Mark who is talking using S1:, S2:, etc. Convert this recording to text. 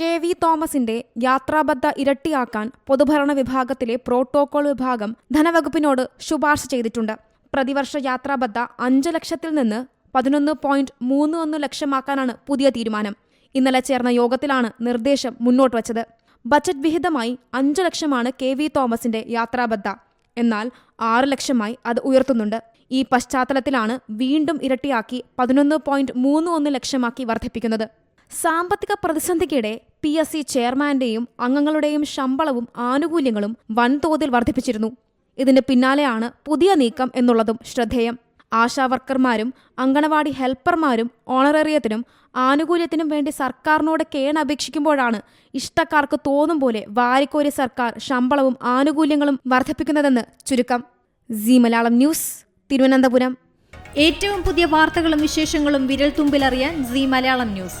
S1: K V തോമസിന്റെ യാത്രാബദ്ധ ഇരട്ടിയാക്കാൻ പൊതുഭരണ വിഭാഗത്തിലെ protocol വിഭാഗം ധനവകുപ്പിനോട് ശുപാർശ ചെയ്തിട്ടുണ്ട്. പ്രതിവർഷ യാത്രാബദ്ധ അഞ്ച് ലക്ഷത്തിൽ നിന്ന് പതിനൊന്ന് പോയിന്റ് മൂന്ന് ഒന്ന് ലക്ഷമാക്കാനാണ് പുതിയ തീരുമാനം. ഇന്നലെ ചേർന്ന യോഗത്തിലാണ് നിർദ്ദേശം മുന്നോട്ട് വച്ചത്. ബജറ്റ് വിഹിതമായി അഞ്ച് ലക്ഷമാണ് കെ വി തോമസിന്റെ യാത്രാബദ്ധ. എന്നാൽ ആറ് ലക്ഷമായി അത് ഉയർത്തുന്നുണ്ട്. ഈ പശ്ചാത്തലത്തിലാണ് വീണ്ടും ഇരട്ടിയാക്കി പതിനൊന്ന് പോയിന്റ് മൂന്ന് ഒന്ന് ലക്ഷമാക്കി വർദ്ധിപ്പിക്കുന്നത്. സാമ്പത്തിക പ്രതിസന്ധിക്കിടെ പി എസ് സി ചെയർമാന്റെയും അംഗങ്ങളുടെയും ശമ്പളവും ആനുകൂല്യങ്ങളും വൻതോതിൽ വർദ്ധിപ്പിച്ചിരുന്നു. ഇതിന് പിന്നാലെയാണ് പുതിയ നീക്കം എന്നുള്ളതും ശ്രദ്ധേയം. ആശാവർക്കർമാരും അങ്കണവാടി ഹെൽപ്പർമാരും ഓണറേറിയത്തിനും ആനുകൂല്യത്തിനും വേണ്ടി സർക്കാരിനോട് കേണപേക്ഷിക്കുമ്പോഴാണ് ഇഷ്ടക്കാർക്ക് തോന്നും പോലെ വാരിക്കോരി സർക്കാർ ശമ്പളവും ആനുകൂല്യങ്ങളും വർദ്ധിപ്പിക്കുന്നതെന്ന് ചുരുക്കം. C Malayalam news Thiruvananthapuram.
S2: ഏറ്റവും പുതിയ വാർത്തകളും വിശേഷങ്ങളും വിരൽ തുമ്പിലറിയാൻ സി മലയാളം ന്യൂസ്.